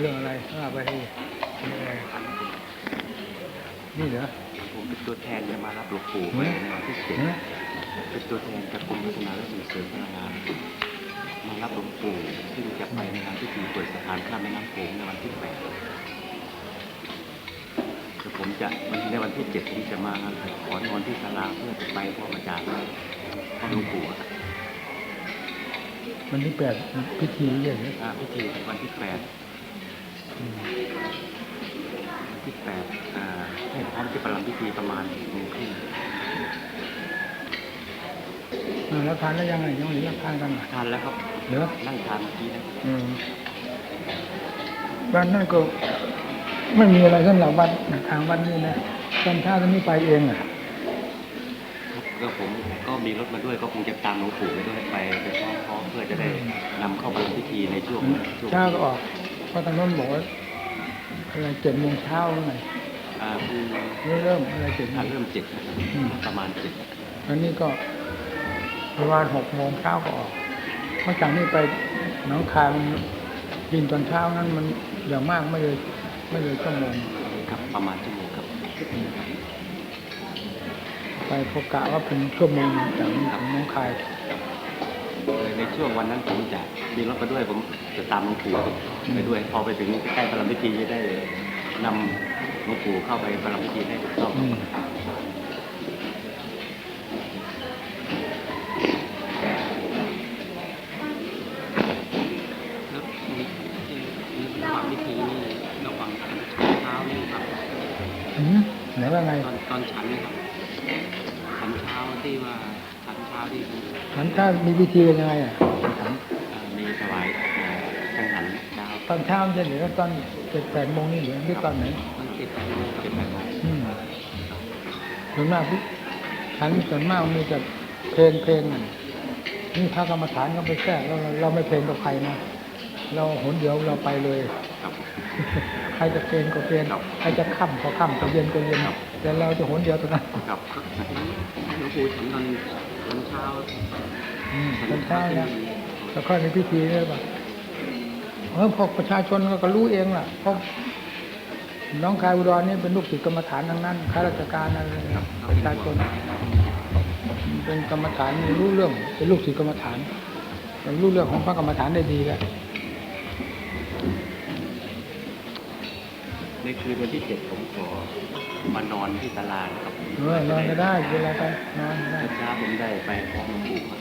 เรื่องอะไรว่าไปที่เรื่องอะไรนี่เหรอผมเป็นตัวแทนจะมารับหลวงปู่ไปในวันที่เจ็ดฮะเป็นตัวแทนจากกรมพัฒนาและส่งเสริมพลังงานมารับหลวงปู่ซึ่งจะไปในงานพิธีเปิดสะพานข้ามแม่น้ำโขงในวันที่แปดแต่ผมจะในวันที่เจ็ดผมจะมางานขอนอนที่ศาลาเพื่อจะไปพร้อมอาจารย์พ่อหลวงปู่อะมันที่แปดพิธีเรื่องนี้อ่าพิธีวันที่แปด ให้พร้อมที่ประลัมพิธีประมาณหนึ่งโมงครึ่งอ่าแล้วทานแล้วยังไงยังไม่ได้รับทานกันเหรอทานแล้วครับเหรอนั่งทานเมื่อกี้นะอืมบ้านนั่นก็ไม่มีอะไรสำหรับวัดทางวัดนี่นะตอนเช้าจะไม่ไปเองอะครับก็ผมก็มีรถมาด้วยก็คงจะตามหลวงปู่ไปด้วยไปไปพร้อมๆเพื่อจะได้นำเข้าประลัมพิธีในช่วงช่วงเช้าก็ออกเพราะทางโน้นบอกว่าอะไรเจ็ดโมงเช้าหรือไงอ่าคือ เริ่มเริ่มอะไรเจ็ดโมถ้างเริ่มเจ็ดนะครับอืมประมาณเจ็ดอันนี้ก็ประมาณหกโมงเช้าก็ออกเพราะจากนี้ไปหน้องคายมันบินตอนเช้านั้นมันอย่างมากไม่เลยไม่เลยชั่วโมงครับประมาณชั่วโมงครับ ไปพบกะว่าเป็นชั่วโมงจากนี้ถึงหน้องคายเลยในช่วงวันนั้นผมจะมีรถมาด้วยผมจะตามหลวงปู่ไปด้วย พอไปถึงใกล้ประลัมพิธีจะได้นำหล วงปู่เข้าไปประลัมพิธีให้ถูกต้องอืมแล้วมีระหว่างพิธีนี่ระหว่างฉันเช้านี่ครับอืมไหนว่าไงตอนตอนฉันนี่ครับฉันเช้าที่ว่าฉันเช้าที่คุณฉันถ้ามีพิธีเป็นยังไงอะฉันเอ่อมีถวายเอ่อกังหันเช้าตอนเช้ามันจะเหลือตอนเจ็ดแปดโมงนี่เหลือหรือตอนไหน ส่วนมากพี่ฉันส่วนมากมันมีแต่เพลงเพลงนี่พระกรรมฐานเขาไปแทรกเราเราไม่เพลงกับใครนะเราหนเดียวเราไปเลยครับใครจะเพลงก็เพลงใครจะค่ำก็ค่ำจะเย็นก็เย็นแต่เราจะหนเดียวเท่านั้นครับให้หลวงปู่ฉันตอนตอนเช้าอืมตอนเช้านะแล้วค่อยมีพิธีเลยป่ะเออพวกประชาชนก็ก็รู้เองล่ะเพราะ น้องคายอุดรนี่เป็นลูกศิษย์กรรมฐานทั้งนั้นข้าราชการอะไรนะประชาชนเป็นกรรมฐานรู้เรื่องเป็นลูกศิษย์กรรมฐานรู้เรื่องของพระกรรมฐานได้ดีแล้วในคืนวันที่เจ็ดผมขอมานอนที่ศาลานะครับเออนอนก็ได้เวลาไปนอนได้เมื่อเช้าผมได้ไปพร้อมหลวงปู่ครับ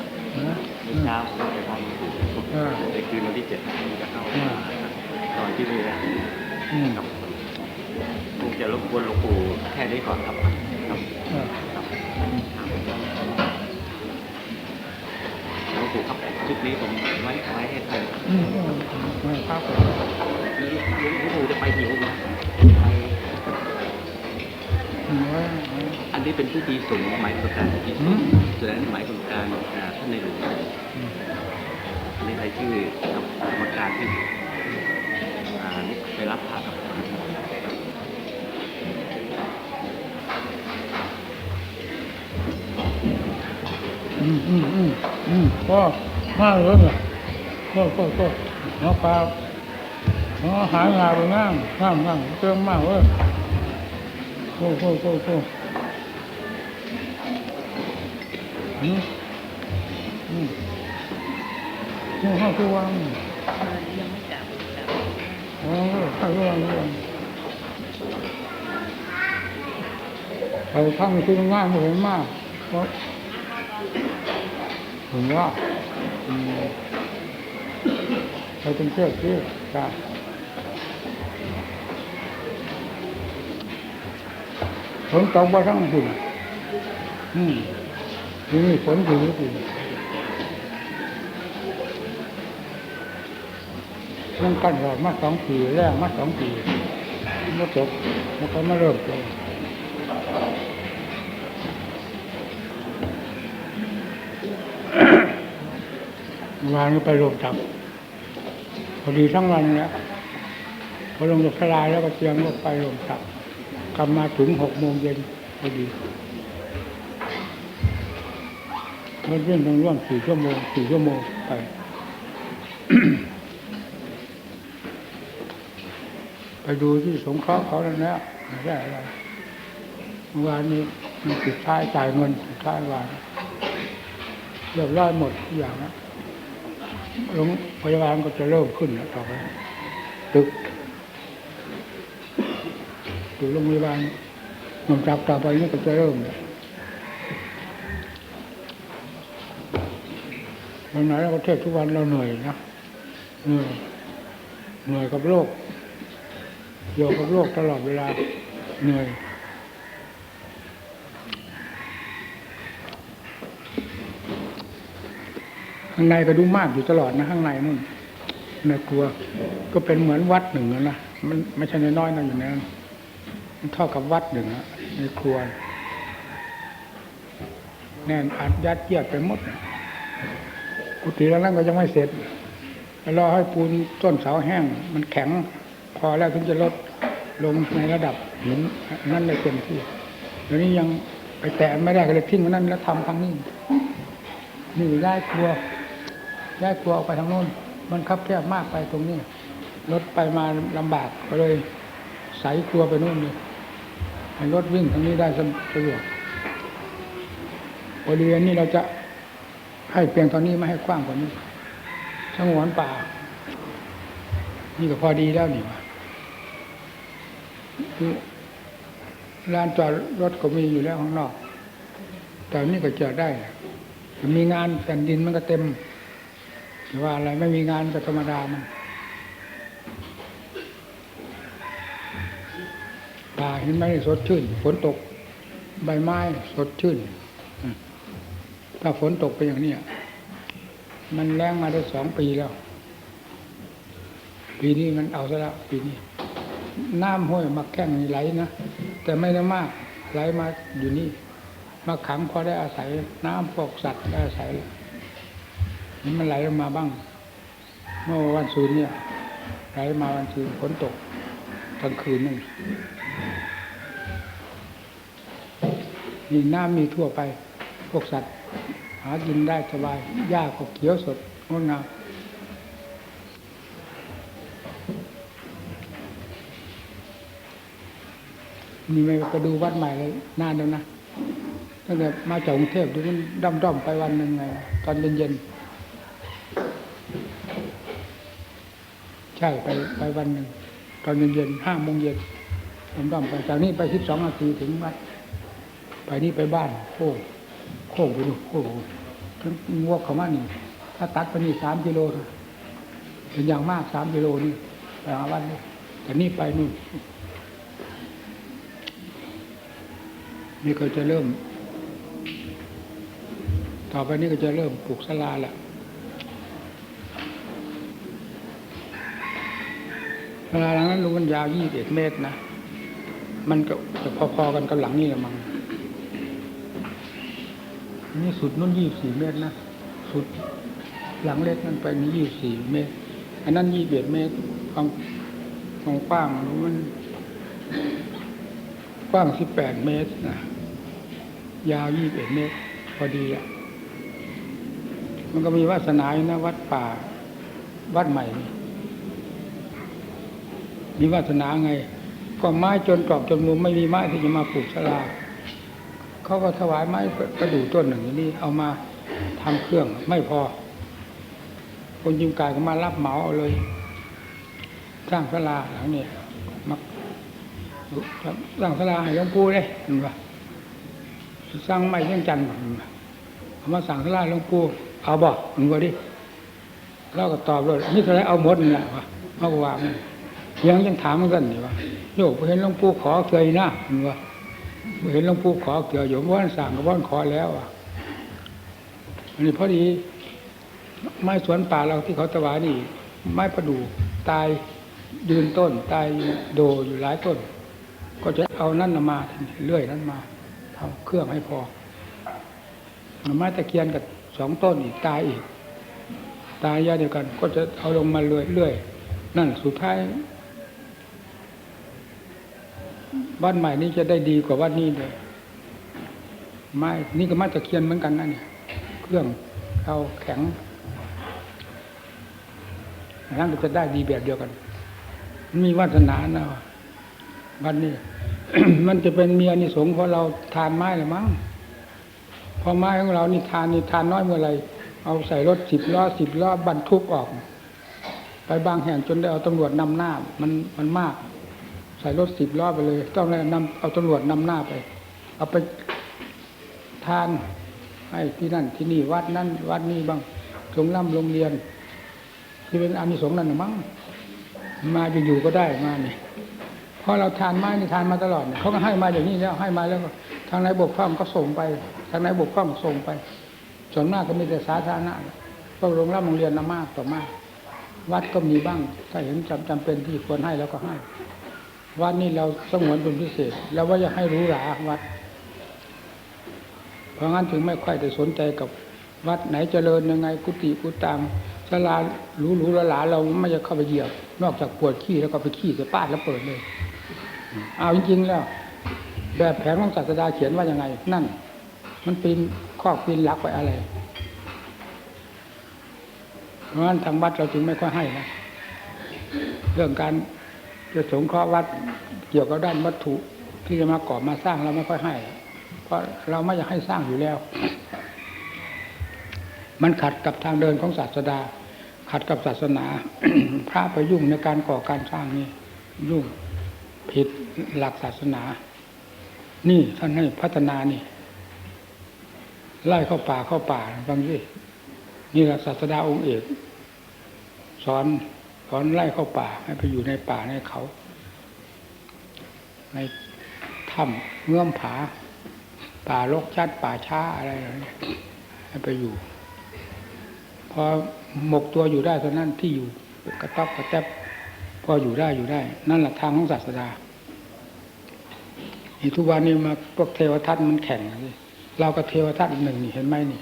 นะเมื่อเช้าผมได้ไปพร้อมหลวงปู่เออในคืนวันที่เจ็ดผมจะเข้าอ่านอนที่นี่นะอืมครับคง จะรบกวนหลวงปู่แค่นี้ก่อนครับครับหลวงปู่ครับชุดนี้ผมไว้ไว้ให้ท่านอืมอืมเออครับหลวงปู่จะไปกี่องค์นะไปอืมไว้ไว้อันนี้เป็นพิธีสงฆ์หมายถึงการพิธีสอืงมฆ์ส่วนนั้นหมายถึงการท่านในหลวงอันนี้รายชื่อกับกรรมการที่ไปรับผ่ากับ อืมอืมอืมก็ห้าเลยอะก็ก็ก็หมอปลาหมอหางาไปนั่งนั่งนั่งเติมมากเว้ยโอ้โหโอ้โหอืมอืมนี่ห้าคือวางยังไม่กลับกลับอ๋อห้าคือวางนี่วางไปข้างคือง่ายไม่เห็นมากเพราะ ผมว่าอืมไปเป็นเชือกเชือกจ้าฝนตกมาทั้งหุ่นอืมนี่ฝนอยู่ที่ยังกันหลอดมาสองปีแรกมาสองปีมาตกแล้วก็มาเริ่มตก วานก็ไปโรงจับพอดีทั้งวันแล้วพอลงจากสลายแล้วก็เตรียมรถไปโรงจับกลับมาถึงหกโมงเย็นพอดีรถวิ่งตรงร่วมสี่ชั่วโมงสี่ชั่วโมงไปไปดูที่สงเคราะห์เขาแล้วนะไม่ได้อะไรเมื่อวานนี้มันติดท้ายจ่ายเงินติดท้ายวานเรียบร้อยหมดทุกอย่างนะ โรงพยาบาลก็จะเริ่มขึ้นแล้วต่อไปตึกตึกโรงพยาบาลลำดับต่อไปนี่ก็จะเริ่มเนี่ยวันไหนเราประเทศทุกวันเราเหนื่อยนะเหนื่อยเหนื่อยกับโลกอยู่กับโลกตลอดเวลาเหนื่อย ข้างในก็ดูมากอยู่ตลอดนะข้างในนู่นในครัว ก็เป็นเหมือนวัดหนึ่งนะมันไม่ใช่น้อยๆนะอยู่ในนั้นมันเท่ากับวัดหนึ่งอะในครัวแน่นอัดยัดเยียดไปหมดกุฏิแล้วนั้นก็ยังไม่เสร็จแล้วรอให้ปูนต้นเสาแห้ง มันแข็ง พอแล้วถึงจะลดลงในระดับหินนั่นเลยเต็มที่เดี๋ยวนี้ยังไปแตะไม่ได้ก็เลยทิ้งมันนั่นแล้วทำทางนี้นี่ย้ายครัว ย้ายครัวออกไปทางโน้น มันคับแคบมากไปตรงนี้รถไปมาลำบากก็เลยใส่ครัวไปโน่นเลยให้รถวิ่งทางนี้ได้สะดวกบริเวณนี้เราจะให้เพียงเท่านี้ไม่ให้กว้างกว่านี้สงวนป่า นี่ก็พอดีแล้วนี่วะคือลานจอดรถก็มีอยู่แล้วข้างนอก แต่นี่ก็จอดได้มีงานแผ่นดินมันก็เต็ม หรือว่าอะไรไม่มีงานก็ธรรมดามันป่าเห็นไหมสดชื่น ฝนตก ใบไม้สดชื่น ถ้าฝนตกไปอย่างนี้มันแรงมาได้สองปีแล้ว ปีนี้มันเอาซะแล้วปีนี้ น้ำห้วยมาแข้งไหลนะ แต่ไม่ได้มาก ไหลมาอยู่นี่ มาขังพอได้อาศัย น้ำพวกสัตว์ได้อาศัย นี่มันไหลลงมาบ้าง เมื่อวันศุกร์เนี่ยไหลมาวันศุกร์ฝนตกกลางคืนนั่นี่น้ำมีทั่วไป พวกสัตว์ หากินได้สบายหญ้าก็เขียวสดงดงามนี่ไม่ไปดูวัดใหม่เลยนานแล้วนะตั้งแต่มาจากกรุงเทพดูมันด้อมๆไปวันหนึ่งไงตอนเย็นๆ ใช่ไปไปวันหนึ่งตอนเย็นๆห้าโมงเย็นด้อมด้อมๆไปจากนี้ไปสิบสองนาทีถึงวัดไปนี่ไปบ้านโค้งโค้งไปดูโค้งถึงงวกเขามานี่ ถ้าตัดไปนี่สามกิโลนะเป็นอย่างมากสามกิโลนี่ไปหาวัดนี่แต่นี่ไปนู่นนี่ก็จะเริ่ม ต่อไปนี่ก็จะเริ่มปลูกสลาแหละ สลาหลังนั้นรูมันยาวยี่สิบเอ็ดเมตรนะ มันก็พอๆกันกับหลังนี่ละมั้งนี่สุดนู้นยี่สี่เมตรนะ สุดหลังเล็กนั้นไปนี่ยี่สี่เมตร อันนั้นยี่สิบเอ็ดเมตรความความกว้างรู้มันกว้างสิบแปดเมตรนะยาวยี่สิบเอ็ดเมตร พอดีอะ มันก็มีวาสนาอยู่นะ วัดป่า วัดใหม่นี่ มีวาสนาไง ก็ไม้จนกรอบจนมุมไม่มีไม้ที่จะมาปลูกสลาเขาก็ถวายไม้ประดู่ต้นหนึ่งอย่างนี้เอามาทำเครื่องไม่พอ คนยิมกายก็มารับเหมาเอาเลย สร้างสลาหลังนี้มาสร้างสลาให้หลวงปู่เลยเห็นปะสร้างไม่เรื่องจันทร์เอามาสั่งสลาหลวงปู่เอาบอกมึงว่าดิเราก็ตอบเลยนี่คือะไรเอาหมดนี่แหละวะเอาก็วาง ยังยังถามมือนกันนี่วะโยกเห็นหลวงปู่ขอเคยนะเห็นปะเห็นหลวงปู่ขอเกี่ยวอยู่ว่านสั่งกับว่านขอแล้วอะอันนี้พอดี ไม้สวนป่าเราที่เขาถวานี่ ไม้ประดู่ตายยืนต้น ตายโดอยู่หลายต้น ก็จะเอานั่นมาเรื่อยนั้นมาทำเครื่องให้พอหน่อไม้ตะเคียนกับสองต้นอีกตายอีก ตายยาเดียวกัน ก็จะเอาลงมาเรื่อยเรื่อยนั่นสุดท้าย บ้านใหม่นี้จะได้ดีกว่าบ้านนี้เลยไม้นี่ก็ไม้ตะเคียนเหมือนกันนะเนี่ย เครื่องเอาแข็งนั่นก็จะได้ดีแบบเดียวกัน มีวาสนานะวันนี้ มันจะเป็นเมียนิสงส์เพราะเราทานไม้หรือมั้งพอไม้ของเรานี่ทานนี่ทานน้อยเมื่อไรเอาใส่รถสิบล้อสิบล้อบรรทุกออก ไปบางแห่งจนได้เอาตำรวจนำหน้า มันมันมาก ใส่รถสิบล้อไปเลย ต้องเลยนำเอาตำรวจนำหน้าไป เอาไปทานให้ที่นั่นที่นี่วัดนั่นวัดนี้บ้างสงฆ์ร่ำโรงเรียน ที่เป็นอานิสงส์นั่นนะมั้งมาอยู่ๆก็ได้มาเนี่ยเพราะเราทานไม้นี่ทานมาตลอดเขาก็ให้มาอย่างนี้แล้วให้มาแล้วทางไหนบกพร่องก็ส่งไป ทางไหนบกพร่องส่งไปส่วนมากก็มีแต่สาธารณะก็โรงรับโรงเรียนนะมากต่อมาก วัดก็มีบ้าง ถ้าเห็นจำจำเป็นที่ควรให้แล้วก็ให้ วัดนี่เราสงวนเป็นพิเศษ แล้วว่าจะให้รู้หราวัด เพราะงั้นถึงไม่ค่อยได้สนใจกับวัดไหนเจริญยังไงกุฏิกุตามศาลาหรูหรูหราหราเราไม่จะเข้าไปเหยียบ นอกจากปวดขี้แล้วก็ไปขี้จะป้าดแล้วเปิดเลย เอาจริงๆแล้ว แบบแผนของศาสดาเขียนว่ายังไง นั่น มันปีนข้อปีนหลักไปอะไร เพราะฉะนั้นทางวัดเราจึงไม่ค่อยให้นะเรื่องการ จะสงเคราะห์วัดเกี่ยวกับด้านวัตถุที่จะมาก่อมาสร้างเราไม่ค่อยให้ เพราะเราไม่อยากให้สร้างอยู่แล้ว มันขัดกับทางเดินของศาสดา ขัดกับศาสนา พระไปยุ่งในการก่อการสร้างนี่ยุ่งผิดหลักศาสนา นี่ท่านให้พัฒนานี่ ไล่เข้าป่าเข้าป่าฟังสินี่แหละศาสดาองค์เอกสอน สอนไล่เข้าป่าให้ไปอยู่ในป่าในเขา ในถ้ำเงื่อมผา ป่าลกชัดป่าช้าอะไรเหล่านี้ให้ไปอยู่ พอหมกตัวอยู่ได้เท่านั้นที่อยู่กระต๊อบกระแทบพออยู่ได้อยู่ได้ นั่นแหละทางของศาสดานี่ทุกวันนี้มาพวกเทวทัตมันแข่งเรากับเทวทัตหนึ่งนี่เห็นไหมนี่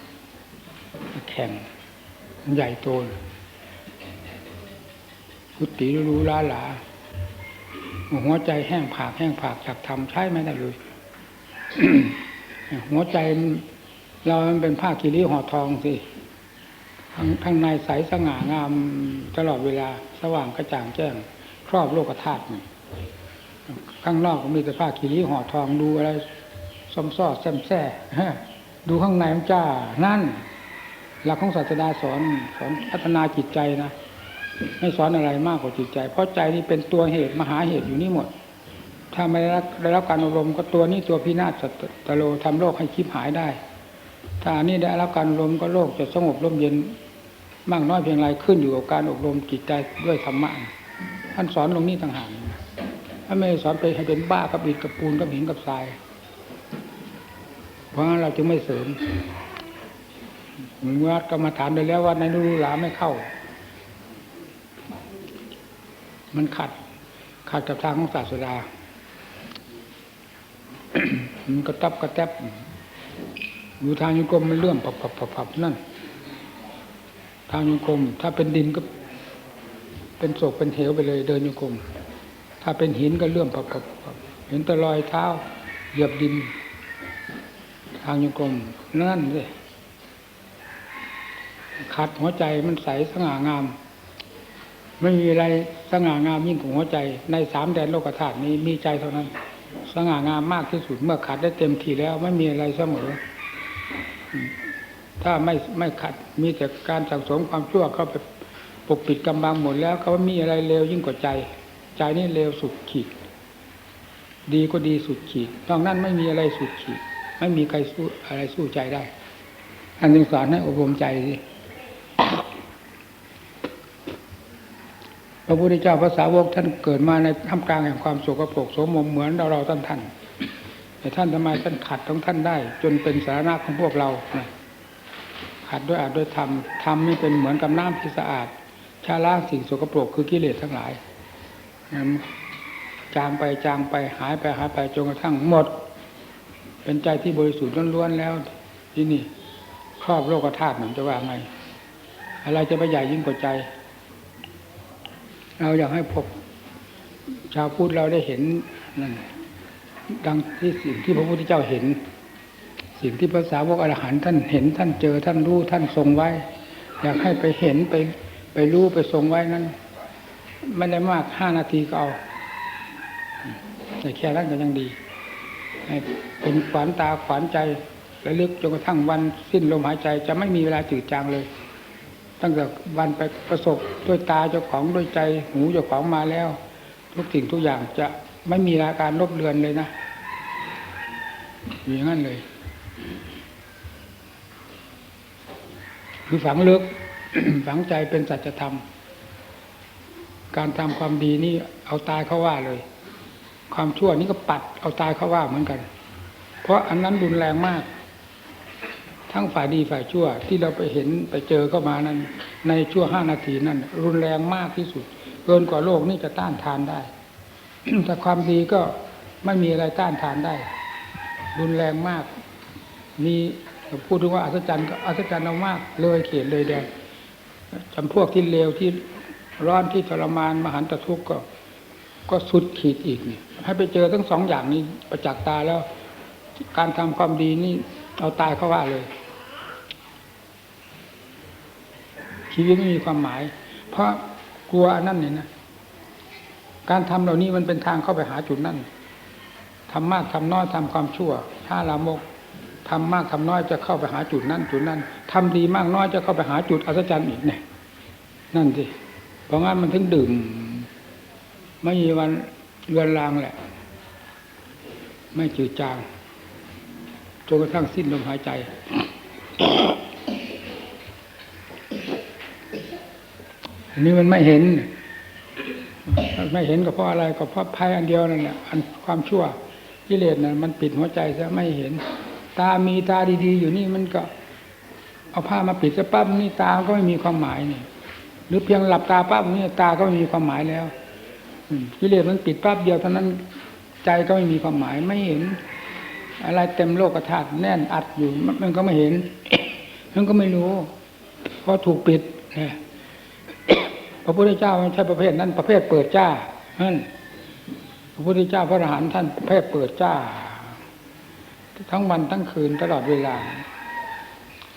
แข่ง มันใหญ่โตเลย กุฏิรู้ล้าหลาหัวใจแห้งผากแห้งผากจากทำใช้ไม่ได้เลยหัวใจเรามันเป็นผ้ากิริห่อทองสิข้างข้งในใสสง่างามตลอดเวลาสว่างกระจ่างแจ้ง ครอบโลกธาตุนี่ข้างนอกก็มีแต่ผ้ากิริห่อทองดูอะไรซ้ำซ้อแซมแซ่ดูข้างในมันจ้า นั่น หลักของศาสดาสอนสอนพัฒนาจิตใจนะ ไม่สอนอะไรมากกว่าจิตใจ เพราะใจนี่เป็นตัวเหตุมหาเหตุอยู่นี่หมด ถ้าไม่ได้รับได้รับการอบรมก็ตัวนี้ตัวพินาศสัตตโลทำโลกให้คิบหายได้ ถ้าอันนี้ได้รับการอบรมก็โลกจะสงบร่มเย็นมากน้อยเพียงไรขึ้นอยู่กับการอบรมจิตใจด้วยธรรมะท่านสอนลงนี้ต่างหากท่าไม่สอนไปให้เป็นบ้ากับอิฐกับปูนกับหินกับทราย เพราะงั้นเราจึงไม่เสริมเมื่อกรรมฐานไปแล้วว่าในรูหลาไม่เข้า มันขัดขัดกับทางของศาสดา มันกระตับกระแทบอยู่ทางโยกรมมันเลื่อมปับปับปับปับนั่น ทางโยกรมถ้าเป็นดินก็ เป็นโศกเป็นเหวไปเลย เดินโยกรมถ้าเป็นหินก็เลื่อมปับปับปับเห็นแตะรอยเท้า เหยียบดิน ทางโยกรมนั่นเลยขัดหัวใจมันใสสง่างาม ไม่มีอะไรสง่างามยิ่งกว่าหัวใจในสามแดนโลกธาตุนี้มีใจเท่านั้น สง่างามมากที่สุดเมื่อขัดได้เต็มทีแล้วไม่มีอะไรเสมอ ถ้าไม่ไม่ขัดมีแต่การสั่งสมความชั่วเข้าไปปกปิดกำบังหมดแล้วเขาว่ามีอะไรเลวยิ่งกว่าใจ ใจนี่เลวสุดขีด ดีก็ดีสุดขีดนอกนั้นไม่มีอะไรสุดขีด ไม่มีใครสู้อะไรสู้ใจได้ อันจึงสอนให้อบรมใจสิ พระพุทธเจ้าภาษาวกท่านเกิดมาในท่ามกลางแห่งความโศกโศกโสมมเหมือนเราเราท่านท่านแต่ท่านทำไมท่านขัดของท่านได้ จนเป็นสาระของพวกเราขัดด้วยอาจด้วยธรรมธรรมนี่เป็นเหมือนกับน้ำที่สะอาดชาล้างสิ่งโสกปรกคือกิเลสทั้งหลายจางไปจางไปหายไปหายไปจนกระทั่งหมด เป็นใจที่บริสุทธิ์ล้วนๆแล้ว ที่นี่ครอบโลกธาตุมันจะว่าไงอะไรจะไปใหญ่ยิ่งกว่าใจ เราอยากให้พบชาวพุทธเราได้เห็นนั่นดังที่สิ่งที่พระพุทธเจ้าเห็น สิ่งที่ภาษาวกอรหันท่านเห็นท่านเจอท่านรู้ท่านทรงไว้ อยากให้ไปเห็นไปไปรู้ไปทรงไว้นั้นไม่ได้มากห้านาทีก็เอาแต่แค่นั้นก็ยังดีเป็นขวัญตาขวัญใจระลึกจนกระทั่งวันสิ้นลมหายใจจะไม่มีเวลาจืดจางเลย ตั้งแต่วันไปประสบด้วยตาเจ้าของด้วยใจหูเจ้าของมาแล้ว ทุกสิ่งทุกอย่างจะไม่มีอาการลบเลือนเลยนะอย่างนั้นเลยคือฝังลึกฝังใจเป็นสัจธรรม การทำความดีนี่เอาตายเขาว่าเลย ความชั่วนี่ก็ปัดเอาตายเขาว่าเหมือนกัน เพราะอันนั้นรุนแรงมาก ทั้งฝ่ายดีฝ่ายชั่ว ที่เราไปเห็นไปเจอเข้ามานั้น ในชั่วห้านาทีนั้น รุนแรงมากที่สุด เกินกว่าโลกนี่จะต้านทานได้ แต่ความดีก็ไม่มีอะไรต้านทานได้ รุนแรงมาก มีพูดถึงว่าอัศจรรย์ก็อัศจรรย์เอามากเลยเขียนเลยแดงจำพวกที่เลวที่ร้อนที่ทรมานมหันตทุกข์ก็ก็สุดขีดอีกนี่ให้ไปเจอทั้งสองอย่างนี้ประจักษ์ตาแล้ว การทำความดีนี่เอาตายเขาว่าเลย ชีวิตไม่มีความหมาย เพราะกลัวอันนั้นนี่นะการทำเหล่านี้มันเป็นทางเข้าไปหาจุดนั้นทำมากทำน้อยทำความชั่วถ้าลามกทำมากทำน้อยจะเข้าไปหาจุดนั้นจุดนั้นทำดีมากน้อยจะเข้าไปหาจุดอัศจรรย์อีกเนี่ยนั่นสิเพราะงั้นมันถึงดื่มไม่มีวันเลือนลางแหละ ไม่จืดจางจนกระทั่งสิ้นลมหายใจ อันนี้มันไม่เห็น ไม่เห็นก็เพราะอะไรก็เพราะภัยอันเดียวนั่นแหละอันความชั่วกิเลสน่ะมันปิดหัวใจซะไม่เห็น ตามีตาดีๆ อยู่นี่มันก็ เอาผ้ามาปิดซะปั๊บนี่ตาก็ไม่มีความหมายนี่หรือเพียงหลับตาปั๊บนี่ตาก็ไม่มีความหมายแล้วกิเลสมันปิดปั๊บเดียวเท่านั้นใจก็ไม่มีความหมายไม่เห็น อะไรเต็มโลกธาตุแน่นอัดอยู่มันก็ไม่เห็นมันก็ไม่รู้เพราะถูกปิดนะ พระพุทธเจ้าไม่ใช่ประเภทนั้นประเภทเปิดจ้านั่นพระพุทธเจ้าพระอรหันต์ท่านประเภทเปิดจ้า ทั้งวันทั้งคืนตลอดเวลา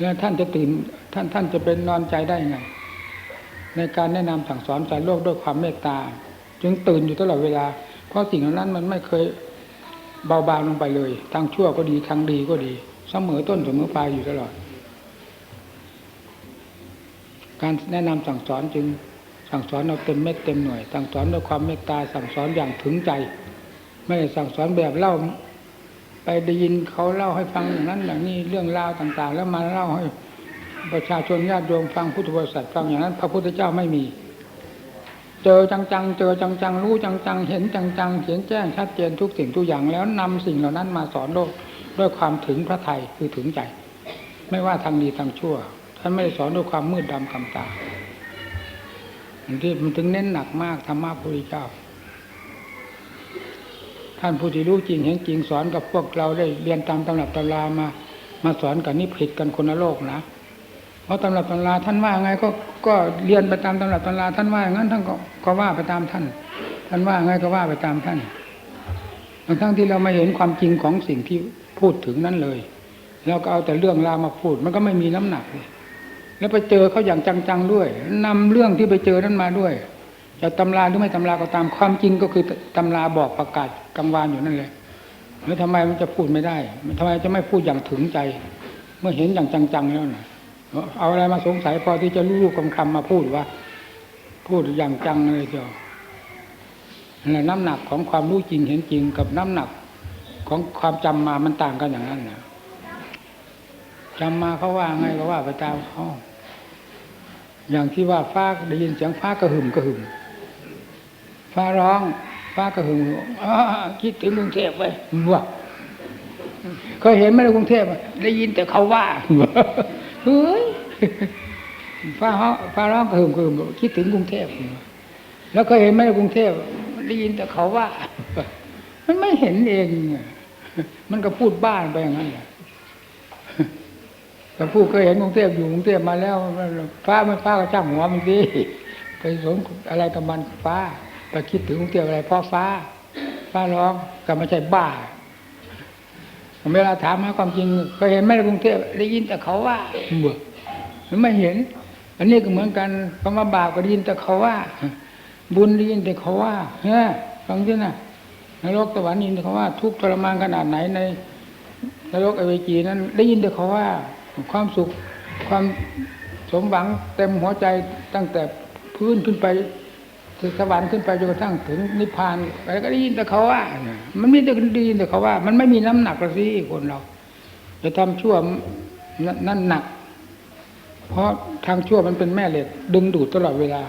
แล้วท่านจะตื่นท่านท่านจะเป็นนอนใจได้ไง ในการแนะนำสั่งสอนสารโลกด้วยความเมตตา จึงตื่นอยู่ตลอดเวลา เพราะสิ่งเหล่านั้นมันไม่เคยเบาบางลงไปเลย ทางชั่วก็ดีทางดีก็ดี เสมอต้นเสมอปลายอยู่ตลอด การแนะนำสั่งสอนจึง สั่งสอนเอาเต็มเม็ดเต็มหน่วย สั่งสอนด้วยความเมตตาสั่งสอนอย่างถึงใจ ไม่ได้สั่งสอนแบบเล่า ไปได้ยินเขาเล่าให้ฟังอย่างนั้นอย่างนี้เรื่องราวต่าง ๆ แล้วมาเล่าให้ประชาชนญาติโยมฟังพุทธบริษัทฟังอย่างนั้น พระพุทธเจ้าไม่มี เจอจังๆเจอจังๆรู้จังๆเห็นจังๆเห็นแจ้งชัดเจนทุกสิ่งทุกอย่างแล้วนำสิ่งเหล่านั้นมาสอนโลกด้วยความถึงพระไทยคือถึงใจ ไม่ว่าทางดีทางชั่วท่านไม่ได้สอนด้วยความมืดดำกำตา ที่มันถึงเน้นหนักมากธรรมะพระพุทธเจ้า ท่านผู้ที่รู้จริงเห็นจริงสอนกับพวกเราได้เรียนตามตำรับตำรามา มาสอนกันนี่ผิดกันคนละโลกนะ เพราะตำรับตำราท่านว่าไงก็ก็เรียนไปตามตำรับตำราท่านว่าอย่างนั้นท่านก็ก็ว่าไปตามท่าน ท่านว่าไงก็ว่าไปตามท่านบางครั้งที่เราไม่เห็นความจริงของสิ่งที่พูดถึงนั้นเลยเราก็เอาแต่เรื่องราวมาพูด มันก็ไม่มีน้ำหนักเลย แล้วไปเจอเขาอย่างจังๆด้วยนำเรื่องที่ไปเจอนั้นมาด้วยจะตำราหรือไม่ตำราก็ตามความจริงก็คือตำราบอกประกาศกังวานอยู่นั่นเลยแล้วทำไมมันจะพูดไม่ได้ทำไมจะไม่พูดอย่างถึงใจ เมื่อเห็นอย่างจังๆแล้วนะเอาอะไรมาสงสัยพอที่จะรู้คำคำมาพูดว่า พูดอย่างจังเลยเจ้าน้ำหนักของความรู้จริงเห็นจริงกับน้ำหนักของความจำมามันต่างกันอย่างนั้นนะจำมาเขาว่าไงก็ว่าไปตามเขา อย่างที่ว่าฟ้าได้ยินเสียงฟ้ากระหึ่มกระหึ่มฟ้าร้องฟ้ากระหึ่มคิดถึงกรุงเทพไว้ว่าเคยเห็นไหมในกรุงเทพได้ยินแต่เขาว่าเฮ้ยฟ้าร้องฟ้าร้องกระหึ่มกระหึ่มคิดถึงกรุงเทพแล้วเคยเห็นไหมในกรุงเทพได้ยินแต่เขาว่า มันไม่เห็นเอง มันก็พูดบ้านไปอย่างนั้นแหละ แต่ผู้เคยเห็นกรุงเทพอยู่กรุงเทพมาแล้วฟ้าไม่ฟ้าก็ช่างหัวมันสิไปสนอะไรกับมันฟ้าไปคิดถึงกรุงเทพอะไรเพราะฟ้า ฟ้าร้องก็ไม่ใช่บ้าเวลาถามหาความจริงเคยเห็นไหมในกรุงเทพได้ยินแต่เขาว่าเบื่อมันไม่เห็น อันนี้ก็เหมือนกันคำว่าบาปก็ได้ยินแต่เขาว่า บุญได้ยินแต่เขาว่าเฮ้ยฟังที่นะนรกสวรรค์ได้ยินแต่เขาว่า ทุกข์ทรมานขนาดไหนในนรกอเวจีนั้น ได้ยินแต่เขาว่า ความสุขความสมหวังเต็มหัวใจตั้งแต่พื้นขึ้นไปถึงสวรรค์ขึ้นไปจนกระทั่งถึงนิพพานไปก็ได้ยินแต่เขาว่า มันม่ได้ได้ยินแต่เขาว่า มันไม่มีน้ำหนักละสิคนเรา จะทำชั่วนั่นนั่นหนัก เพราะทางชั่วมันเป็นแม่เหล็กดึงดูดตลอดเวลา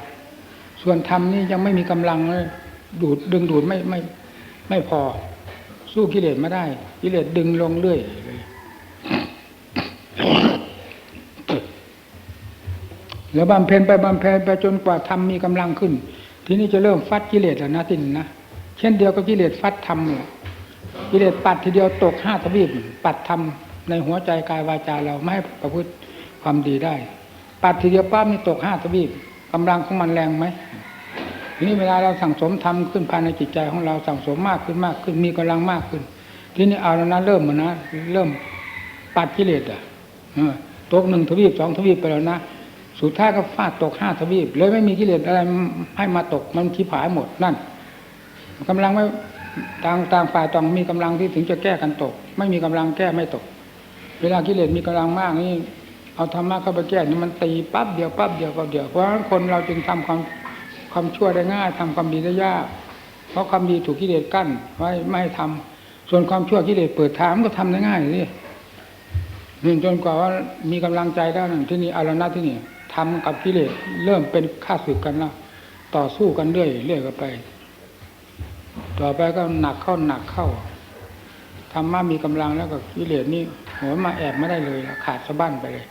ส่วนธรรมนี่ยังไม่มีกำลังเลยดูดดึงดูดไม่ไม่ไม่พอ สู้กิเลสไม่ได้ กิเลสดึงลงเรื่อย แล้วบำเพ็ญไปบำเพ็ญไปจนกว่าธรรมมีกำลังขึ้น ทีนี้จะเริ่มฟัดกิเลสแล้วนะตินนะเช่นเดียวกับกิเลสฟัดธรรมเนี่ยกิเลสปัดทีเดียวตกห้าทวีปปัดธรรมในหัวใจกายวาจาเราไม่ให้ประพฤติความดีได้ ปัดทีเดียวป้ามีตกห้าทวีปกำลังของมันแรงไหมทีนี้เวลาเราสั่งสมทำขึ้นภายในจิตใจของเราสั่งสมมากขึ้นมากขึ้นมีกำลังมากขึ้น ทีนี้เอาแล้วนะเริ่มมันนะเริ่มปัดกิเลสอะตกหนึ่งทวีปสองทวีปไปแล้วนะ สุดท้ายก็ฟาดตกห้าทวีปเลยไม่มีกิเลสอะไรให้มาตกมันชิบหายหมดนั่นกำลังไม่ต่างต่างฝ่ายต้องมีกำลังที่ถึงจะแก้กันตก ไม่มีกำลังแก้ไม่ตก เวลากิเลสมีกำลังมากนี่เอาธรรมะเข้าไปแก้นี่มันตีปั๊บเดียวปั๊บเดียวปั๊บเดียวเพราะฉะนั้นคนเราจึงทำความความชั่วได้ง่ายทำความดีได้ยาก เพราะความดีถูกกิเลสกั้นไว้ไม่ให้ทำส่วนความชั่วกิเลสเปิดทางมันก็ทำได้ง่ายสินี่งจนกว่าว่ามีกำลังใจได้นั่นที่นี่อารณะที่นี่ ทำกับกิเลสเริ่มเป็นข้าศึกกันแล้วต่อสู้กันเรื่อยเรื่อยกันไป ต่อไปก็หนักเข้าหนักเข้าธรรมะมีกำลังแล้วก็กิเลสนี่โหมาแอบไม่ได้เลยขาดสะบั้นไปเลย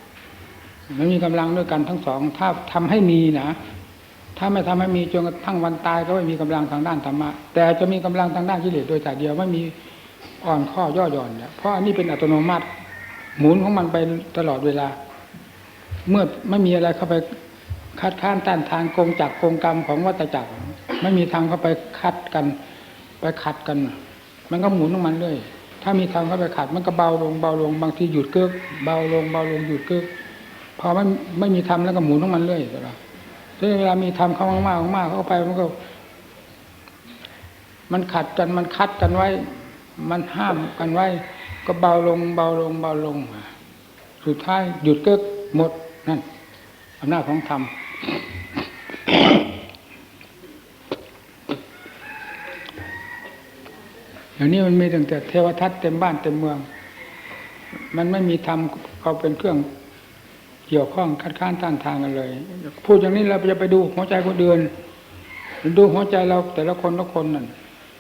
มันมีกำลังด้วยกันทั้งสอง ถ้าทำให้มีนะถ้าไม่ทำให้มีจนกระทั่งวันตายก็ไม่มีกำลังทางด้านธรรมะแต่จะมีกำลังทางด้านกิเลสโดยแต่เดียวไม่มีอ่อนข้อย่อหย่อนเนี่ยเพราะอันนี้เป็นอัตโนมัติ หมุนของมันไปตลอดเวลา เมื่อไม่มีอะไรเข้าไปคัดค้านต้านทานกงจักรกงกรรมของวัฏจักร ไม่มีทางเข้าไปคัดกัน ไปขัดกัน มันก็หมุนของมันเรื่อยถ้ามีทางเข้าไปขัดมันก็เบาลงเบาลงบางทีหยุดเกิกเบาลงเบาลงหยุดเกิกพอไมันไม่มีทำแล้วก็หมุนของมันเรื่อยตลอดทีนี้เวลามีทำเข้ามากๆมากเข้าไปมันก็ มันขัดกันมันคัดกันไว้ มันห้ามกันไว้ ก็เบาลงเบาลงเบาลงสุดท้ายหยุดเกิกหมด นั่นอำนาจของธรรมอย่างนี้มันมีตั้งแต่เทวทัตเต็มบ้านเต็มเมือง มันไม่มีธรรมเขาเป็นเครื่องเกี่ยวข้องคัดค้านต้านทานกันเลย พูดอย่างนี้เราจะไปดูหัวใจคนเดือนดูหัวใจเราแต่ละคนละคนนั่น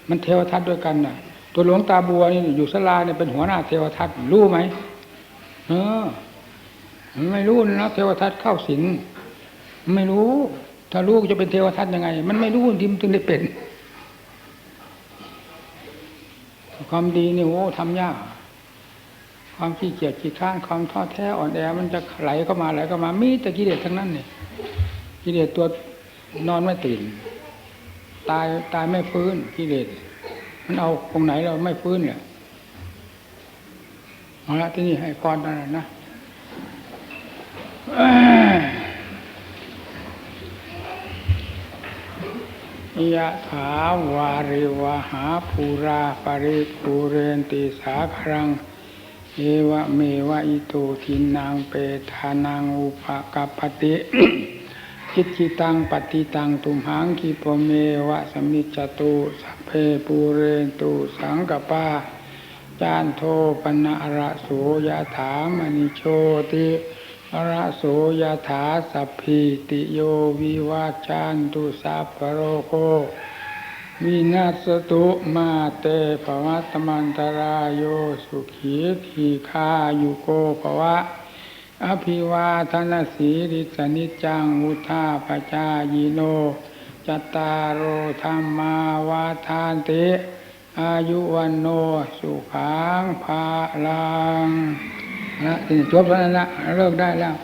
มันเทวทัตด้วยกันน่ะ ตัวหลวงตาบัวนี่อยู่สลาเนี่ยเป็นหัวหน้าเทวทัตรู้ไหมเออ ไม่รู้นะเทวทัตเข้าสิง ไม่รู้ ถ้ารู้จะเป็นเทวทัตยังไง มันไม่รู้ที่มันจึงได้เป็น ความดีนี่โอ้ทำยาก ความขี้เกียจขี้ข้านความท้อแท้อ่อนแอ มันจะไหลเข้ามาไหลเข้ามา มีแต่กิเลสทั้งนั้นเนี่ยกิเลสตัวนอนไม่ตื่น ตายตายไม่ฟื้นกิเลสมันเอาตรงไหนเราไม่ฟื้นเนี่ยเอาละที่นี่ให้พรนั่นนะนะ ยะถาวาริวหาภูราปริภูเรนติสาครัง เอวะเมวะอิโตทินังเปทานังอุปกัปปติจิตจิตังปฏิตังตุมหังคิปเมวะสมมิจตุสัพเพปูเรนตุสังกปาจานโทปนะระโสยะถามณิโชติ อระโสยถาสัพพิติโยวิวาจันตุสัพพโรโควินาศตุมาเตภวัตมันตรายโยสุขีทีคายุโกภวะ อภิวาทนาสีริสนิจจังอุทาปจายโนจตตารโอธรรมาวาทานเตอายุวันโนสุขังภาลัง นะนี่จบแล้วนะเลิกได้แล้ว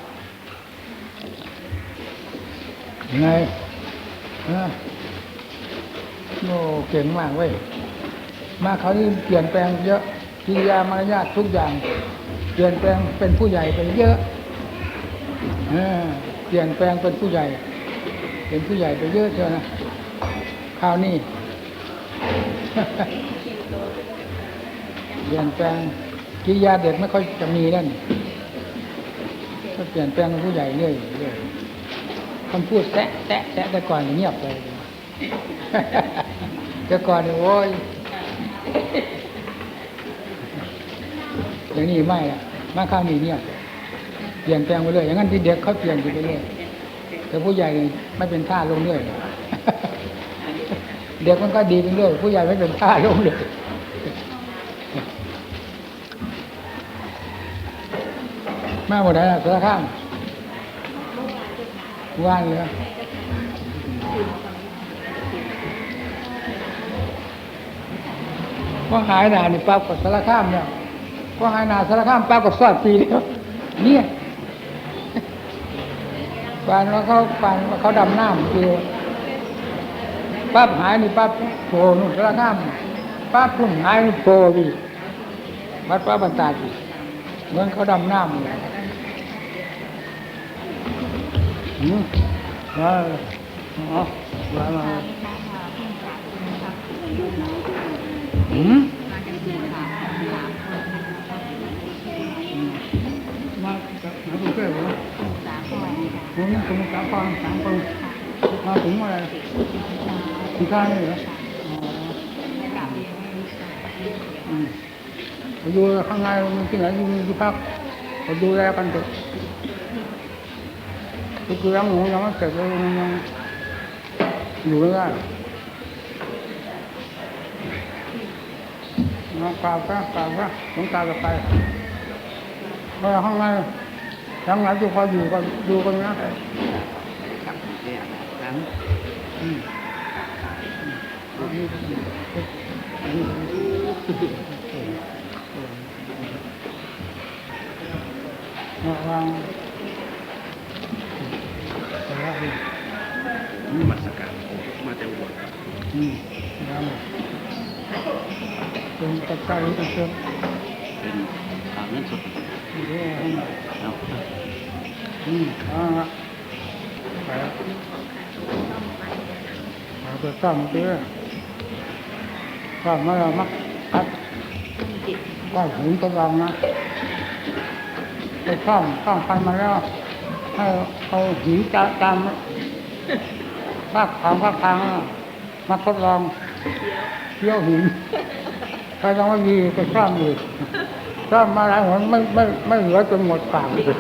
ยังไงฮะโอ้เก่งมากเว้ยมาเขานี่เปลี่ยนแปลงเยอะกิริยามารยาททุกอย่าง เปลี่ยนแปลงเป็นผู้ใหญ่ไปเยอะเปลี่ยนแปลงเป็นผู้ใหญ่ เป็นผู้ใหญ่ไปเยอะเชียวนะคราวนี้เปลี่ยนแปลง กิริยาเด็กไม่ค่อยจะมีแล้วนี่ก็เปลี่ยนแปลงเป็นผู้ใหญ่เรื่อยเรื่อยคำพูดแซะแซะแซะแต่ก่อนเงียบเลยแต่ก่อนเนี่ยโว้ยอย่างนี้ไม่อะมาข้างนี้เงียบเปลี่ยนแปลงไปเรื่อยอย่างนั้นที่เด็กเขาเปลี่ยนไปเรื่อยแต่ผู้ใหญ่ไม่เป็นท่าลงเรื่อยเด็กมันก็ดีไปเรื่อยผู้ใหญ่ไม่เป็นท่าลงเลย มาหมดแล้วสารข้ามว่านเลยว่าหายหนานี่ปั๊บกับสารข้ามเนี่ยว่าหายหนาสารข้ามปั๊บกับสอดปีเดียวเนี่ยปานว่าเขาปานว่าเขาดำน้ำคือปั๊บหายนี่ปั๊บโผล่นู่นสารข้ามปั๊บพุ่งหายนี่โผล่ดิวัดพระบรรดาจีเหมือนเขาดำน้ำเลย อืมว่าอ๋อว่ามาอืมมาจากไหนกรุงเทพเหรอผมสมุทรสาครสามคนมาถึงเมื่อไหรที่ข้างนี่เหรออ๋ออืมไปอยู่ข้างในมันที่ไหนอยู่ที่พักไปดูแลกันเถอะ ทุกเรื่องหนูยังไม่เสร็จเลยมันยังอยู่ไม่ได้มากราบพระกราบพระหลวงตาจะไปเพราะข้างในทั้งหลายทุกคนอยู่กันดูกันนะระวัง เต็มหมดอืมแล้วเป็นปัจจัยเป็นเชิงเป็นอ่าเงินสดเรื่องเนาอืมอ่าไปแล้วมาเปิดซ่อมเพื่อซ่อมมาแล้วมักอัดว่าหุนกำลังนะไปซ่อมซ่อมพันมาแล้วให้เอาหินจาตาม ภาคทางภาคทางมาทดลองเที่ยวหินถ้ายังไม่มีก็ซ่อมอีกซ่อมมาหลายหนไม่ไม่ไม่เหลือจนหมดปากเลย